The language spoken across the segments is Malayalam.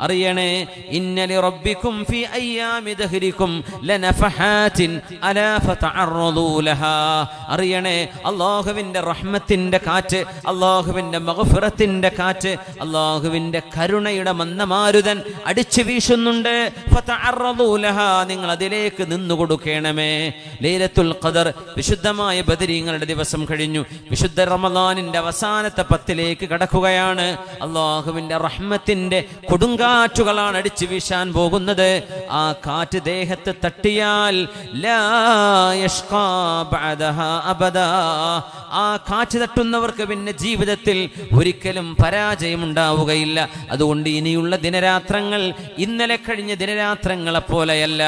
അറിയണേ ഇന്നലി റബ്ബിക്കും ഫി അയ്യാമി ദഹ്രിക്കും ലനഫഹാത്തിൻ അലാ ഫതഅറദൂ ലഹാ. അറിയണേ അല്ലാഹുവിന്റെ റഹ്മത്തിന്റെ കാറ്റ് അല്ലാഹുവിന്റെ മഗ്ഫിറത്തിന്റെ കാറ്റ് അല്ലാഹുവിന്റെ കരുണയുടെ മന്ദമാരുതൻ അടിച്ചു വീശുന്നുണ്ട്. ഫതഅറദൂ ലഹാ നിങ്ങൾ അതിലേക്ക് നിന്നു കൊടുക്കണമേ. ലൈലത്തുൽ ഖദർ വിശുദ്ധമായ ബദരീങ്ങളുടെ ദിവസം കഴിഞ്ഞു. വിശുദ്ധ റമദാനിന്റെ അവസാനത്തെ പത്തിലേക്ക് കടക്കുകയാണ്. അള്ളാഹുവിന്റെ റഹ്മത്തിന്റെ കൊടുങ്കാറ്റുകളാണ് അടിച്ചു വീശാൻ പോകുന്നത്. ആ കാറ്റ് ദേഹത്ത് തട്ടിയാൽ. ആ കാറ്റ് തട്ടുന്നവർക്ക് പിന്നെ ജീവിതത്തിൽ ഒരിക്കലും പരാജയം ഉണ്ടാവുകയില്ല അതുകൊണ്ട് ഇനിയുള്ള ദിനരാത്രങ്ങൾ ഇന്നലെ കഴിഞ്ഞ ദിനരാത്രങ്ങളെ പോലെയല്ല.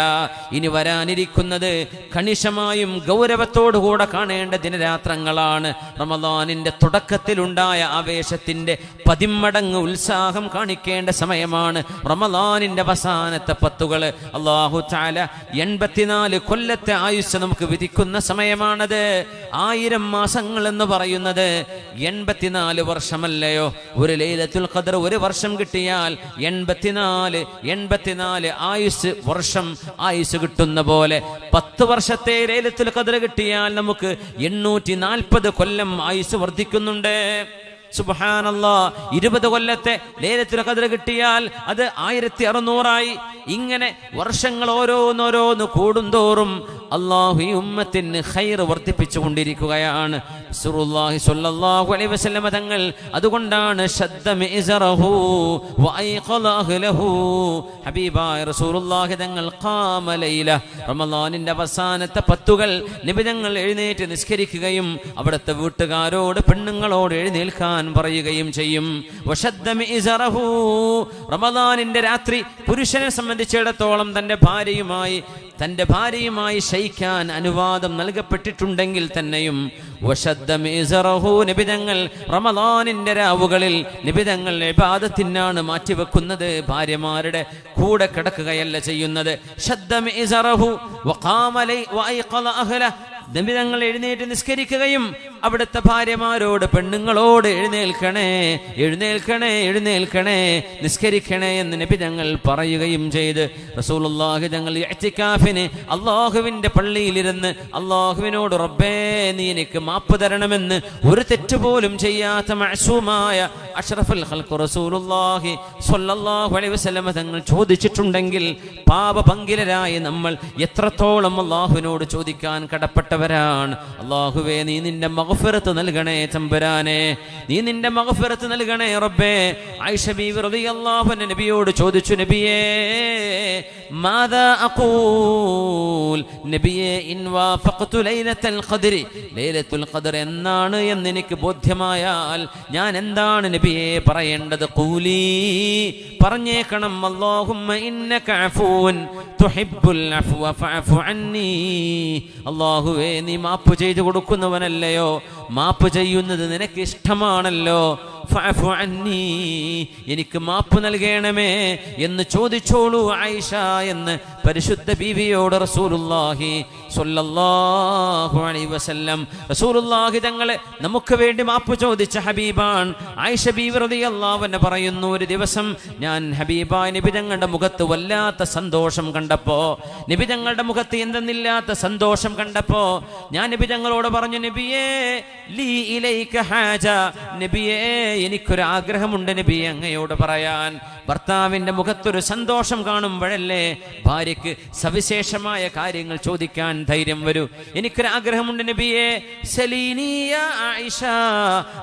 ഇനി വരാനിരിക്കുന്നത് കണിശമായും ഗൗരവത്തോടുകൂടെ കാണേണ്ട ദിനരാത്രങ്ങളാണ്. റമദാനിന്റെ തുടക്കത്തിലുണ്ടായ ആവേശത്തിന്റെ പതിമടങ്ങ് ഉത്സാഹം കാണിക്കേണ്ട സമയമാണ്. റമദാനിന്റെ അവസാനത്തെ പത്തുകൾ അള്ളാഹു ചാല എൺപത്തിനാല് കൊല്ലത്തെ ആയുസ് നമുക്ക് വിധിക്കുന്ന സമയമാണത്. ആയിരം മാസങ്ങൾ എന്ന് പറയുന്നത് എൺപത്തിനാല് വർഷമല്ലയോ? ഒരു ലൈലത്തുൽ ഖദർ ഒരു വർഷം കിട്ടിയാൽ എൺപത്തിനാല് എൺപത്തിനാല് ആയുസ് വർഷം ആയുസ് കിട്ടുന്ന പോലെ പത്ത് വർഷത്തെ ലൈലത്തുൽ ഖദർ കിട്ടിയാൽ നമുക്ക് എണ്ണൂറ്റി നാൽപ്പത് കൊല്ലം ആയുസ് വർദ്ധിക്കുന്നുണ്ട്. സുബഹാനല്ലാ ഇരുപത് കൊല്ലത്തെ ലേലത്തിൽ കതിർ കിട്ടിയാൽ അത് ആയിരത്തി അറുന്നൂറായി ഇങ്ങനെ വർഷങ്ങൾ ഓരോന്നോരോന്ന് കൂടുന്തോറും അള്ളാഹു ഉമ്മത്തിന് ഹൈർ വർദ്ധിപ്പിച്ചു കൊണ്ടിരിക്കുകയാണ് തങ്ങൾ അതുകൊണ്ടാണ് തങ്ങൾ അവസാനത്തെ പത്തുകൾ നിബിതങ്ങൾ എഴുന്നേറ്റ് നിസ്കരിക്കുകയും അവിടുത്തെ വീട്ടുകാരോട് പെണ്ണുങ്ങളോട് എഴുന്നേൽക്കാൻ പറയുകയും ചെയ്യും. റമദാനിന്റെ രാത്രി പുരുഷനെ സംബന്ധിച്ചിടത്തോളം തന്റെ ഭാര്യയുമായി തന്റെ ഭാര്യയുമായി ശയിക്കാൻ അനുവാദം നൽകപ്പെട്ടിട്ടുണ്ടെങ്കിൽ തന്നെയും നിബിതങ്ങൾ റമദാനിന്റെ രാവുകളിൽ നിബിതങ്ങൾ ഇബാദത്തിനാണ് മാറ്റിവെക്കുന്നത്. ഭാര്യമാരുടെ കൂടെ കിടക്കുകയല്ല ചെയ്യുന്നത്. നബിതങ്ങൾ എഴുന്നേറ്റ് നിസ്കരിക്കുകയും അവിടുത്തെ ഭാര്യമാരോട് പെണ്ണുങ്ങളോട് എഴുന്നേൽക്കണേ എഴുന്നേൽക്കണേ എഴുന്നേൽക്കണേ നിസ്കരിക്കണേ എന്ന് നബി ഞങ്ങൾ പറയുകയും ചെയ്ത്. റസൂലുള്ളാഹി തങ്ങൾ ഇഅ്തികാഫിന് അള്ളാഹുവിന്റെ പള്ളിയിലിരുന്ന് അള്ളാഹുവിനോട് റബ്ബേ നീ എനിക്ക് മാപ്പ് തരണമെന്ന് ഒരു തെറ്റ് പോലും ചെയ്യാത്ത മഅസൂമായ അഷ്റഫുൽ ഹൽക്കു റസൂലുള്ളാഹി സ്വല്ലല്ലാഹു അലൈഹി വസല്ലമ തങ്ങൾ ചോദിച്ചിട്ടുണ്ടെങ്കിൽ പാപപങ്കിലരായ നമ്മൾ എത്രത്തോളം അള്ളാഹുവിനോട് ചോദിക്കാൻ കടപ്പെട്ടവരാണ്. അള്ളാഹുവേ നീ നിന്റെ മഗ്ഫിറത്ത് നൽകണേ തമ്പുരാനെ നീ നിന്റെ മഗ്ഫിറത്ത് നൽകണേ റബ്ബേ. ആയിഷ ബീവി റളിയല്ലാഹു അള്ളാഹു നബിയോട് ചോദിച്ചു നബിയേ മാദാ അഖൂൽ? നബിയേ ഇൻ വാഫഖ്തു ലൈലത്തുൽ ഖദ്രി. ലൈലത്തുൽ ഖദ്ർ എന്നാണ് എന്ന് എനിക്ക് ബോധ്യമായാൽ ഞാൻ എന്താണ് നബിയെ പറയേണ്ടത്? കൂലി പറഞ്ഞേക്കണം. അല്ലാഹുമ്മ ഇന്നക അഫൂൻ തുഹിബ്ബുൽ അഫ്വ ഫഅഫു അന്നി. അല്ലാഹുവേ നീ മാപ്പ് ചെയ്തു കൊടുക്കുന്നവനല്ലയോ? മാപ്പ് ചെയ്യുന്നത് നിനക്ക് ഇഷ്ടമാണല്ലോ എനിക്ക് മാപ്പ് നൽകണമേ എന്ന് ചോദിച്ചോളൂ ആയിഷ എന്ന്. പരിശുദ്ധ ബീവിയോട് റസൂലുല്ലാഹി സ്വല്ലല്ലാഹു അലൈഹി വസല്ലം. റസൂലുല്ലാഹി തങ്ങളെ നമുക്ക് വേണ്ടി മാപ്പ് ചോദിച്ച ഹബീബാൻ ആയിഷ ബീവി റളിയല്ലാഹു അൻഹ പറയുന്നു ഒരു ദിവസം ഞാൻ ഹബീബായ നബി തങ്ങളുടെ മുഖത്ത് വല്ലാത്ത സന്തോഷം കണ്ടപ്പോ നബി തങ്ങളുടെ മുഖത്ത് എന്തെന്നില്ലാത്ത സന്തോഷം കണ്ടപ്പോ ഞാൻ നബി തങ്ങളോട് പറഞ്ഞു നബിയേ ലീ ഇലൈക ഹാജ നബിയേ എനിക്കൊരു ആഗ്രഹമുണ്ട് നബി അങ്ങയോട് പറയാൻ. ഭർത്താവിന്റെ മുഖത്തൊരു സന്തോഷം കാണുമ്പോഴല്ലേ ഭാര്യയ്ക്ക് സവിശേഷമായ കാര്യങ്ങൾ ചോദിക്കാൻ ധൈര്യം വരൂ. എനിക്കൊരു ആഗ്രഹമുണ്ട് നബിയെ സലീനിയ ആയിഷ.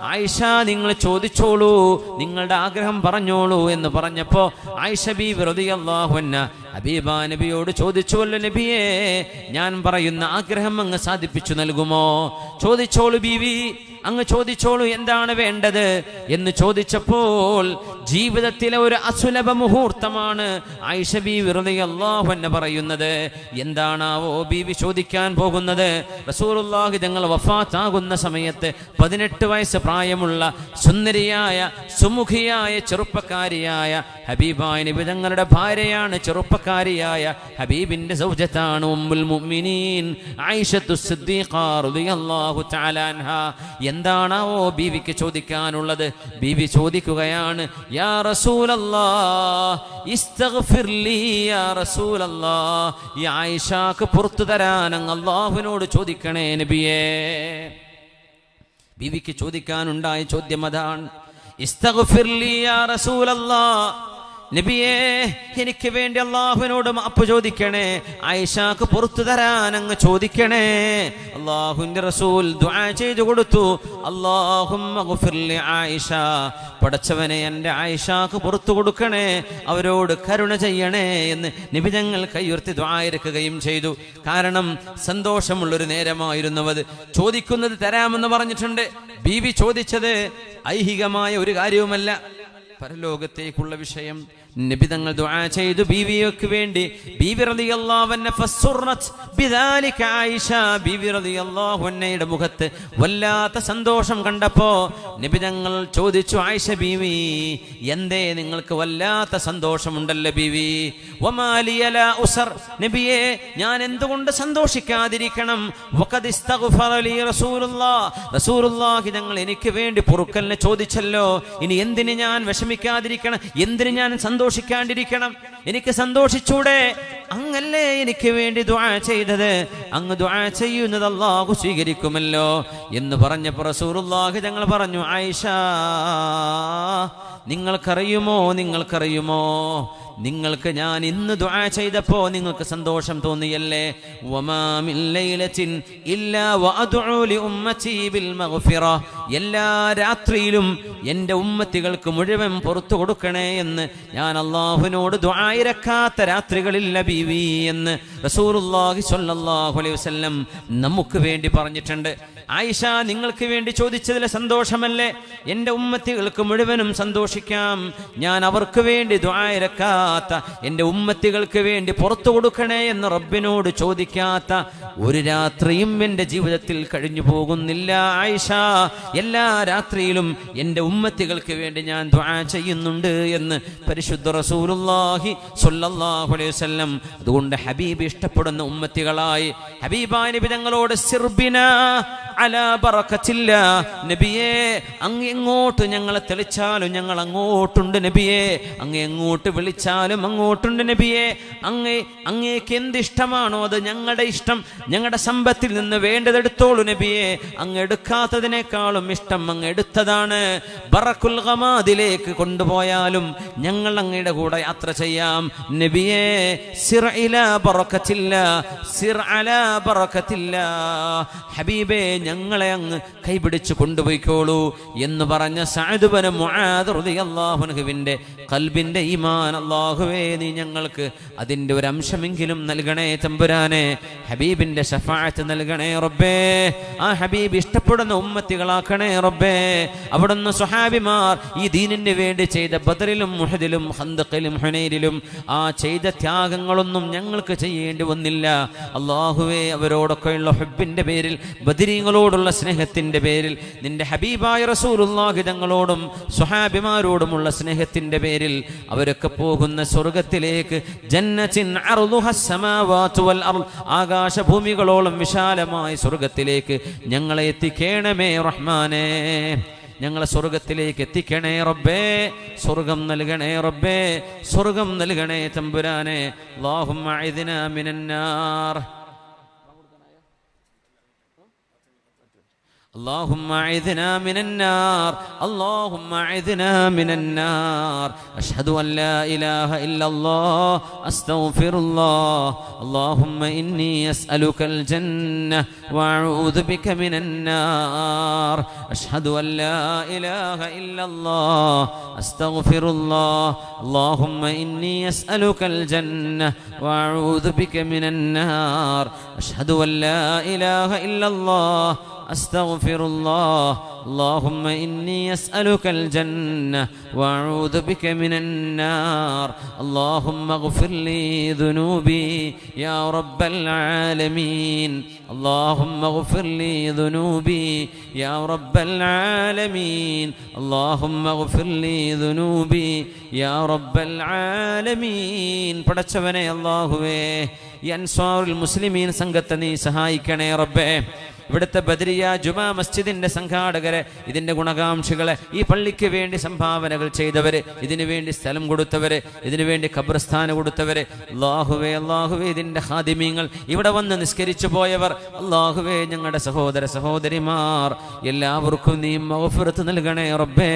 ആയിഷ നിങ്ങൾ ചോദിച്ചോളൂ. നിങ്ങളുടെ ആഗ്രഹം പറഞ്ഞോളൂ എന്ന് പറഞ്ഞപ്പോ ആയിഷ ബി വെറുതെയല്ലാഹുന്ന ഹബീബ നബിയോട് ചോദിച്ചുവല്ലോ നബിയേ ഞാൻ പറയുന്ന ആഗ്രഹം അങ്ങ് സാധിപ്പിച്ചു നൽകുമോ? ചോദിച്ചോളൂ ബീവി. അങ്ങ് ചോദിച്ചോളൂ എന്താണ് വേണ്ടത്? എന്ന് ചോദിച്ചപ്പോൾ ജീവിതത്തിലെ ഒരു അസുലഭ മുഹൂർത്തമാണ് ആയിഷ ബി വെറുതെ അള്ളാഹു എന്നെ പറയുന്നത്. എന്താണാവോ ബീവി ചോദിക്കാൻ പോകുന്നത്? റസൂലുള്ളാഹി തങ്ങൾ വഫാത്താകുന്ന സമയത്ത് പതിനെട്ട് വയസ്സ് പ്രായമുള്ള സുന്ദരിയായ സുമുഖിയായ ചെറുപ്പക്കാരിയായ ഹബീബായ നബി തങ്ങളുടെ ഭാര്യയാണ് ചെറുപ്പക്കാരിയായ ഹബീബിന്റെ സൗജത്താണ് ഉമ്മുൽ മുഅ്മിനീൻ ആയിഷത്തു സിദ്ദീഖ റളിയല്ലാഹു തആല അൻഹ. എന്താണാവോ ബീവിക്ക് ചോദിക്കാനുള്ളത്? ബീവി ചോദിക്കുകയാണ് യാ യാ തരാൻ അങ്ങ് അള്ളാഹുവിനോട് ചോദിക്കണേ നബിയേ. ബീവിക്ക് ചോദിക്കാനുണ്ടായ ചോദ്യം അതാണ് ഇസ്തഗ്ഫിർ ലീ യാ റസൂലല്ലാ നബിയേ എനിക്ക് വേണ്ടി അള്ളാഹുവിനോട് മാപ്പ് ചോദിക്കണേ. ആയിഷാക്ക് പുറത്തു തരാൻ അങ്ങ് ചോദിക്കണേ. അള്ളാഹുവിന്റെ റസൂൽ ചെയ്തു കൊടുത്തു. അള്ളാഹും ആയിഷ. പടച്ചവനെ എന്റെ ആയിഷാക്ക് പുറത്തു കൊടുക്കണേ. അവരോട് കരുണ ചെയ്യണേ എന്ന് നിബിതങ്ങൾ കൈയുർത്തി ദ്വായരക്കുകയും ചെയ്തു. കാരണം സന്തോഷമുള്ളൊരു നേരമായിരുന്നു അത് ചോദിക്കുന്നത് തരാമെന്ന് പറഞ്ഞിട്ടുണ്ട്. ബീവി ചോദിച്ചത് ഐഹികമായ ഒരു കാര്യവുമല്ല. പരലോകത്തേക്കുള്ള വിഷയം. നിബിതങ്ങൾ ദുആ ചെയ്തു ബീവിയക്ക് വേണ്ടി. ബീവി റളിയല്ലാഹു അൻഹ ഫസ്സുറത് ബിദാലിക ആയിഷ. ബീവി റളിയല്ലാഹു അൻഹയുടെ മുഖത്ത് വല്ലാത്ത സന്തോഷം കണ്ടപ്പോ നിബിതങ്ങൾ ചോദിച്ചു ആയിഷ ബീവി എന്തേ നിങ്ങൾക്ക് വല്ലാത്ത സന്തോഷമുണ്ടല്ലോ ബീവി? വമാലിയ ലാ ഉസർ. നബിയെ ഞാൻ എന്തുകൊണ്ട് സന്തോഷിക്കാതിരിക്കണം? വഖദ് ഇസ്തഗ്ഫറ ലി റസൂലുള്ളാഹ്. റസൂലുള്ളാഹി തങ്ങൾ എനിക്ക് വേണ്ടി പൊറുക്കലിനെ ചോദിച്ചല്ലോ. ഇനി എന്തിന് ഞാൻ വിഷമിക്കാതിരിക്കണം. എന്തിന് ഞാൻ സന്തോഷിക്കാണ്ടിരിക്കണം? എനിക്ക് സന്തോഷിച്ചൂടെ? അങ്ങല്ലേ എനിക്ക് വേണ്ടി ദുആ ചെയ്തത്? അങ്ങ് ദുആ ചെയ്യുന്നത് അല്ലാഹു സ്വീകരിക്കുമല്ലോ എന്ന് പറഞ്ഞപ്പോൾ റസൂലുള്ളാഹി ഞങ്ങൾ പറഞ്ഞു ആയിഷ നിങ്ങൾക്കറിയുമോ? നിങ്ങൾക്കറിയുമോ? നിങ്ങൾക്ക് ഞാൻ ഇന്ന് ദുആ ചെയ്തപ്പോ നിങ്ങൾക്ക് സന്തോഷം തോന്നിയല്ലേ? എല്ലാ രാത്രിയിലും എന്റെ ഉമ്മത്തികൾക്ക് മുഴുവൻ പുറത്തു കൊടുക്കണേ എന്ന് ഞാൻ അള്ളാഹുവിനോട് ദുആ ഇരക്കാത്ത രാത്രികളില്ല ബീവി എന്ന് റസൂലുള്ളാഹി സ്വല്ലല്ലാഹു അലൈഹി വസല്ലം നമുക്ക് വേണ്ടി പറഞ്ഞിട്ടുണ്ട്. ആയിഷ നിങ്ങൾക്ക് വേണ്ടി ചോദിച്ചതിൽ സന്തോഷമല്ലേ? എന്റെ ഉമ്മത്തികൾക്ക് മുഴുവനും സന്തോഷിക്കാം. ഞാൻ അവർക്ക് വേണ്ടി ദ്വായരക്കാത്ത എന്റെ ഉമ്മത്തികൾക്ക് വേണ്ടി പുറത്തു കൊടുക്കണേ എന്ന് റബ്ബിനോട് ചോദിക്കാത്ത ഒരു രാത്രിയും എന്റെ ജീവിതത്തിൽ കഴിഞ്ഞു പോകുന്നില്ല ആയിഷ. എല്ലാ രാത്രിയിലും എന്റെ ഉമ്മത്തികൾക്ക് വേണ്ടി ഞാൻ ദ്വാ ചെയ്യുന്നുണ്ട് എന്ന് പരിശുദ്ധ റസൂലുല്ലാഹി സ്വല്ലല്ലാഹു അലൈഹി വസല്ലം അതുകൊണ്ട് ഹബീബ് ഇഷ്ടപ്പെടുന്ന ഉമ്മത്തികളായി. ഹബീബാനി നബി തങ്ങളോട് സിർബിന നബിയെ അങ്ങ് എങ്ങോട്ട് ഞങ്ങളെ തെളിച്ചാലും ഞങ്ങൾ അങ്ങോട്ടുണ്ട് നബിയെ. അങ്ങ് എങ്ങോട്ട് വിളിച്ചാലും അങ്ങോട്ടുണ്ട് നബിയെ. അങ്ങേ അങ്ങേക്ക് എന്ത് ഇഷ്ടമാണോ അത് ഞങ്ങളുടെ ഇഷ്ടം. ഞങ്ങളുടെ സമ്പത്തിൽ നിന്ന് വേണ്ടതെടുത്തോളൂ നബിയെ. അങ്ങ് എടുക്കാത്തതിനേക്കാളും ഇഷ്ടം അങ്ങ് എടുത്തതാണ്. ബറക്കുൽ കൊണ്ടുപോയാലും ഞങ്ങൾ അങ്ങയുടെ കൂടെ യാത്ര ചെയ്യാം. നബിയെ ബറക്കത്തില്ല. ഹബീബേ ഞങ്ങളെ അങ്ങ് കൈപിടിച്ച് കൊണ്ടുപോയിക്കോളൂ എന്ന് പറഞ്ഞ സാധുബന് അള്ളാഹുനുവിന്റെ കൽബിന്റെ ഈമാൻ. അള്ളാഹുവേ നീ ഞങ്ങൾക്ക് അതിന്റെ ഒരു അംശമെങ്കിലും നൽകണേ തമ്പുരാനെ. ഹബീബിന്റെ ഷഫായത്ത് നൽകണേ റബ്ബേ. ആ ഹബീബ് ഇഷ്ടപ്പെടുന്ന ഉമ്മത്തികളാക്കണേ റബ്ബേ. അവിടുന്ന് സുഹാബിമാർ ഈ ദീനിന് വേണ്ടി ചെയ്ത ബദറിലും മുഹദിലും ഹന്തക്കിലും ഹുനൈരിലും ആ ചെയ്ത ത്യാഗങ്ങളൊന്നും ഞങ്ങൾക്ക് ചെയ്യേണ്ടി വന്നില്ല. അള്ളാഹുവേ അവരോടൊക്കെയുള്ള ഹബ്ബിന്റെ പേരിൽ ബദിരീങ്ങളോടുള്ള സ്നേഹത്തിന്റെ പേരിൽ നിന്റെ ഹബീബായ റസൂലുള്ളാഹി തങ്ങളോടും സുഹാബിമാരോടുമുള്ള സ്നേഹത്തിന്റെ പേരിൽ അവരൊക്കെ പോകുന്ന സ്വർഗത്തിലേക്ക് ആകാശഭൂമികളോളം വിശാലമായ സ്വർഗത്തിലേക്ക് ഞങ്ങളെ എത്തിക്കേണമേ റഹ്മാനേ. ഞങ്ങളെ സ്വർഗത്തിലേക്ക് എത്തിക്കണേ റബ്ബേ. സ്വർഗം നൽകണേ റബ്ബേ. സ്വർഗം നൽകണേ തമ്പുരാനെ. അഇദ്നാ മിനന്നാർ. اللهم اعذنا من النار اللهم اعذنا من النار. أشهد أن لا إله إلا الله أستغفر الله. اللهم إني أسألك الجنة وأعوذ بك من النار. أشهد أن لا إله إلا الله أستغفر الله. اللهم إني أسألك الجنة وأعوذ بك من النار. أشهد أن لا إله إلا الله أستغفر الله اللهم إني أسألك الجنة وأعوذ بك من النار اللهم اغفر لي ذنوبي يا رب العالمين اللهم اغفر لي ذنوبي يا رب العالمين اللهم اغفر لي ذنوبي يا رب العالمين പടച്ചവനെ അല്ലാഹുവേ ഈ അൻസ്വാറുൽ മുസ്ലിമീൻ സംഘത്തെ നീ സഹായിക്കണേ റബ്ബേ ഇവിടുത്തെ ബദരിയ ജുമാ മസ്ജിദിന്റെ സംഘാടകരെ ഇതിന്റെ ഗുണകാംക്ഷികളെ ഈ പള്ളിക്ക് വേണ്ടി സംഭാവനകൾ ചെയ്തവര് ഇതിനു വേണ്ടി സ്ഥലം കൊടുത്തവര് ഇതിനു വേണ്ടി ഖബർസ്ഥാനം കൊടുത്തവര് അള്ളാഹുവേ അള്ളാഹുവേ ഇതിന്റെ ഹാദിമീങ്ങൾ ഇവിടെ വന്ന് നിസ്കരിച്ചു പോയവർ അള്ളാഹുവേ ഞങ്ങളുടെ സഹോദര സഹോദരിമാർ എല്ലാവർക്കും നീ മൗഫുറത്ത് നൽകണേ റബ്ബേ.